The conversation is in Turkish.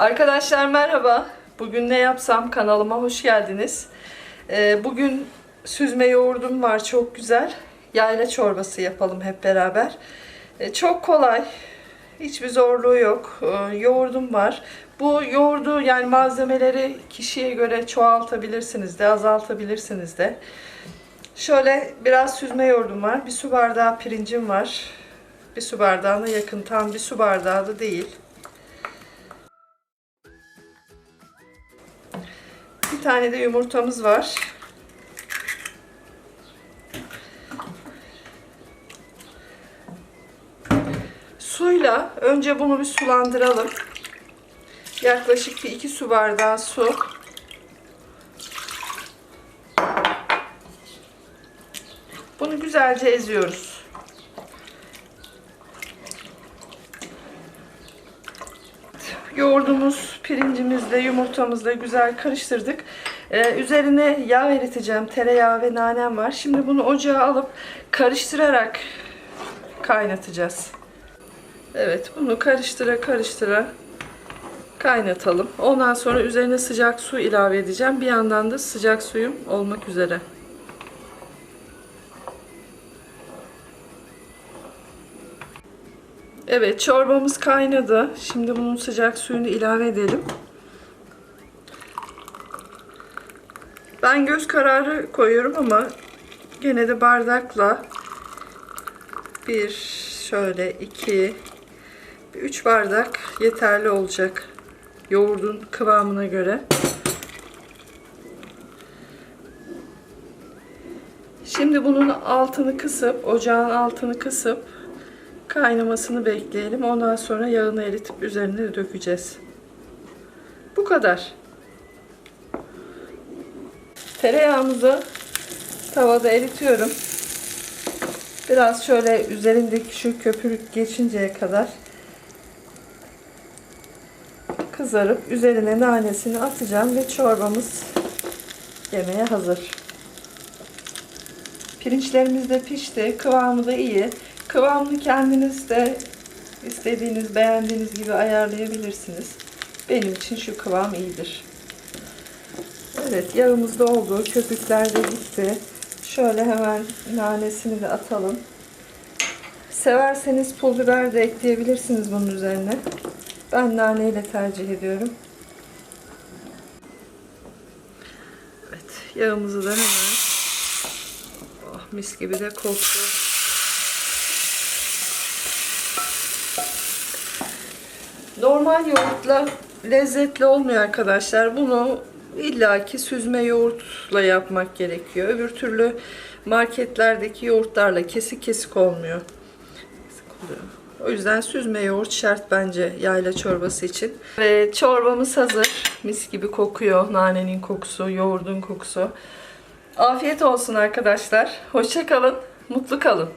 Arkadaşlar merhaba. Bugün ne yapsam kanalıma hoş geldiniz. Ee, bugün süzme yoğurdum var çok güzel. Yayla çorbası yapalım hep beraber. Ee, çok kolay. Hiçbir zorluğu yok. Ee, yoğurdum var. Bu yoğurdu yani malzemeleri kişiye göre çoğaltabilirsiniz de azaltabilirsiniz de. Şöyle biraz süzme yoğurdum var. Bir su bardağı pirincim var. Bir su bardağına yakın. Tam bir su bardağı da değil. Bir tane de yumurtamız var. Suyla önce bunu bir sulandıralım. Yaklaşık bir iki su bardağı su. Bunu güzelce eziyoruz. Yoğurdumuz, pirincimizle, yumurtamızla güzel karıştırdık. Ee, üzerine yağ eriteceğim. Tereyağı ve nanem var. Şimdi bunu ocağa alıp karıştırarak kaynatacağız. Evet, bunu karıştıra karıştıra kaynatalım. Ondan sonra üzerine sıcak su ilave edeceğim. Bir yandan da sıcak suyum olmak üzere. Evet, çorbamız kaynadı. Şimdi bunun sıcak suyunu ilave edelim. Ben göz kararı koyuyorum ama gene de bardakla bir şöyle iki üç bardak yeterli olacak yoğurdun kıvamına göre. Şimdi bunun altını kısıp ocağın altını kısıp kaynamasını bekleyelim. Ondan sonra yağını eritip üzerine dökeceğiz. Bu kadar. Tereyağımızı tavada eritiyorum. Biraz şöyle üzerindeki şu köpürük geçinceye kadar kızarıp üzerine nanesini atacağım ve çorbamız yemeğe hazır. Pirinçlerimiz de pişti. Kıvamı da iyi. Kıvamını kendiniz de istediğiniz, beğendiğiniz gibi ayarlayabilirsiniz. Benim için şu kıvam iyidir. Evet yağımız da oldu. Köpükler de gitti. Şöyle hemen nanesini de atalım. Severseniz pul biber de ekleyebilirsiniz bunun üzerine. Ben naneyle tercih ediyorum. Evet yağımızı da hemen oh, mis gibi de koktu. Normal yoğurtla lezzetli olmuyor arkadaşlar. Bunu illaki süzme yoğurtla yapmak gerekiyor. Öbür türlü marketlerdeki yoğurtlarla kesik kesik olmuyor. Kesik oluyor. O yüzden süzme yoğurt şart bence yayla çorbası için. Ve çorbamız hazır. Mis gibi kokuyor. Nanenin kokusu, yoğurdun kokusu. Afiyet olsun arkadaşlar. Hoşça kalın. Mutlu kalın.